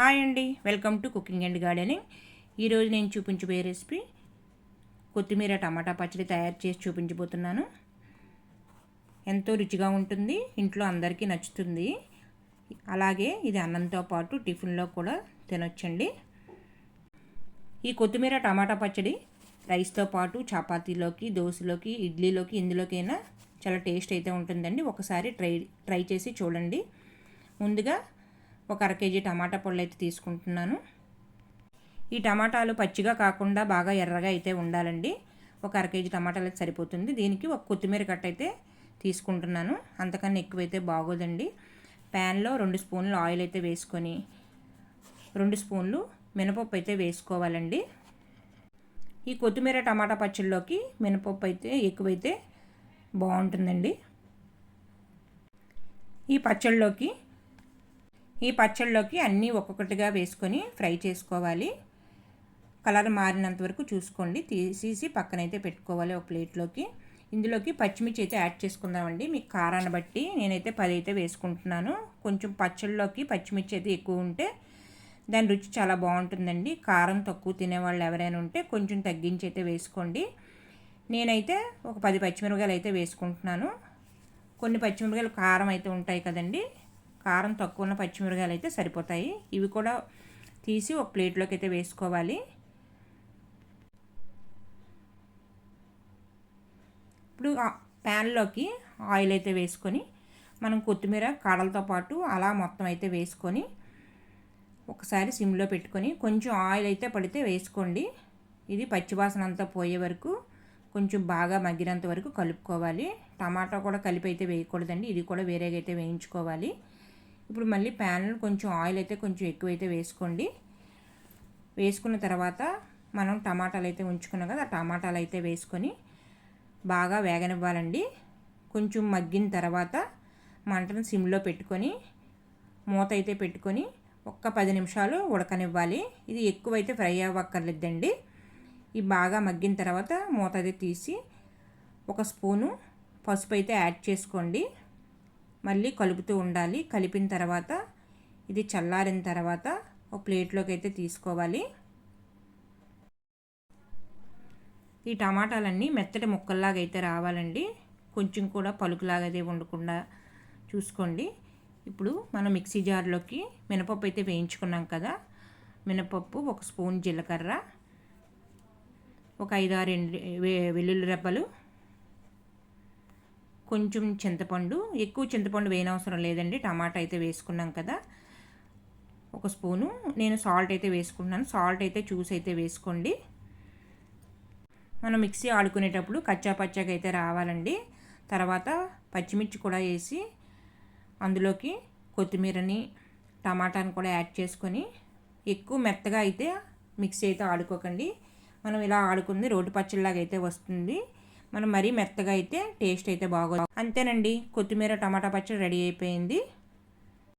Hi అండి. Welcome to cooking and gardening. ఈరోజు నేను చూపించబోయే రెసిపీ కొత్తిమీర టమాటా పచ్చడి తయారు చేసి చూపించబోతున్నాను. ఎంతో రుచిగా ఉంటుంది. ఇంట్లో అందరికీ నచ్చుతుంది. అలాగే ఇది అన్నంతో పాటు టిఫిన్లో కూడా తినొచ్చండి. ఈ కొత్తిమీర టమాటా పచ్చడి రైస్తో పాటు చపాతీలోకి దోశలోకి ఇడ్లీలోకి ఇందులోకైనా చాలా టేస్ట్ అయితే ఉంటుందండి. ఒకసారి ట్రై ట్రై చేసి చూడండి. ముందుగా ఒక అర కేజీ టమాటా పళ్ళు అయితే తీసుకుంటున్నాను. ఈ టమాటాలు పచ్చిగా కాకుండా బాగా ఎర్రగా అయితే ఉండాలండి. ఒక అర కేజీ టమాటాలు అయితే సరిపోతుంది. దీనికి ఒక కొత్తిమీర కట్ట అయితే తీసుకుంటున్నాను. అంతకన్నా ఎక్కువైతే బాగోదండి. ప్యాన్లో రెండు స్పూన్లు ఆయిల్ అయితే వేసుకొని రెండు స్పూన్లు మినపప్పు అయితే వేసుకోవాలండి. ఈ కొత్తిమీర టమాటా పచ్చళ్ళలోకి మినపప్పు అయితే ఎక్కువైతే బాగుంటుందండి. ఈ పచ్చళ్ళలోకి ఈ పచ్చళ్ళలోకి అన్నీ ఒక్కొక్కటిగా వేసుకొని ఫ్రై చేసుకోవాలి. కలర్ మారినంత వరకు చూసుకోండి. తీసేసి పక్కనైతే పెట్టుకోవాలి ఒక ప్లేట్లోకి. ఇందులోకి పచ్చిమిర్చి అయితే యాడ్ చేసుకుందామండి. మీకు కారాన్ని బట్టి నేనైతే పది అయితే వేసుకుంటున్నాను. కొంచెం పచ్చళ్ళలోకి పచ్చిమిర్చి అయితే ఎక్కువ ఉంటే దాని రుచి చాలా బాగుంటుందండి. కారం తక్కువ తినేవాళ్ళు ఎవరైనా ఉంటే కొంచెం తగ్గించి అయితే వేసుకోండి. నేనైతే ఒక పది పచ్చిమిరపకాయలు అయితే వేసుకుంటున్నాను. కొన్ని పచ్చిమిరపకాయలు కారం అయితే ఉంటాయి కదండి. కారం తక్కువ ఉన్న పచ్చిమిరకాయలు అయితే సరిపోతాయి. ఇవి కూడా తీసి ఒక ప్లేట్లోకి అయితే వేసుకోవాలి. ఇప్పుడు ప్యాన్లోకి ఆయిల్ అయితే వేసుకొని మనం కొత్తిమీర కాడలతో పాటు అలా మొత్తం అయితే వేసుకొని ఒకసారి సిమ్లో పెట్టుకొని కొంచెం ఆయిల్ అయితే పడితే వేసుకోండి. ఇది పచ్చివాసన అంతా పోయే వరకు కొంచెం బాగా మగ్గినంత వరకు కలుపుకోవాలి. టమాటా కూడా కలిపి అయితే వేయకూడదండి. ఇది కూడా వేరేగా అయితే వేయించుకోవాలి. ఇప్పుడు మళ్ళీ ప్యాన్లో కొంచెం ఆయిల్ అయితే కొంచెం ఎక్కువైతే వేసుకోండి. వేసుకున్న తర్వాత మనం టమాటాలు అయితే ఉంచుకున్నాం కదా ఆ టమాటాలు అయితే వేసుకొని బాగా వేగనివ్వాలండి. కొంచెం మగ్గిన తర్వాత మంటను సిమ్లో పెట్టుకొని మూత అయితే పెట్టుకొని ఒక్క పది నిమిషాలు ఉడకనివ్వాలి. ఇది ఎక్కువైతే ఫ్రై అవ్వక్కర్లేదండి. ఈ బాగా మగ్గిన తర్వాత మూత అయితే తీసి ఒక స్పూను పసుపు అయితే యాడ్ చేసుకోండి. మళ్ళీ కలుపుతూ ఉండాలి. కలిపిన తర్వాత ఇది చల్లారిన తర్వాత ఒక ప్లేట్లోకి అయితే తీసుకోవాలి. ఈ టమాటాలన్నీ మెత్తటి ముక్కల్లాగా అయితే రావాలండి. కొంచెం కూడా పలుకులాగా అదే ఉండకుండా చూసుకోండి. ఇప్పుడు మనం మిక్సీ జార్లోకి మినపప్పు అయితే వేయించుకున్నాం కదా. మినపప్పు ఒక స్పూన్ జీలకర్ర ఒక ఐదారు ఆరు వెల్లుల్లి రెబ్బలు కొంచెం చింతపండు ఎక్కువ చింతపండు వేయనవసరం లేదండి. టమాటా అయితే వేసుకున్నాం కదా. ఒక స్పూను. నేను సాల్ట్ అయితే వేసుకున్నాను సాల్ట్ అయితే చూసి అయితే వేసుకోండి. మనం మిక్సీ ఆడుకునేటప్పుడు కచ్చా పచ్చాగా అయితే రావాలండి. తర్వాత పచ్చిమిర్చి కూడా వేసి అందులోకి కొత్తిమీరని టమాటాని కూడా యాడ్ చేసుకొని ఎక్కువ మెత్తగా అయితే మిక్సీ అయితే ఆడుకోకండి. మనం ఇలా ఆడుకుంది రోడ్డు పచ్చడిలాగా అయితే వస్తుంది. మనం మరీ మెత్తగా అయితే టేస్ట్ అయితే బాగోదు. అంతేనండి కొత్తిమీర టమాటా పచ్చడి రెడీ అయిపోయింది.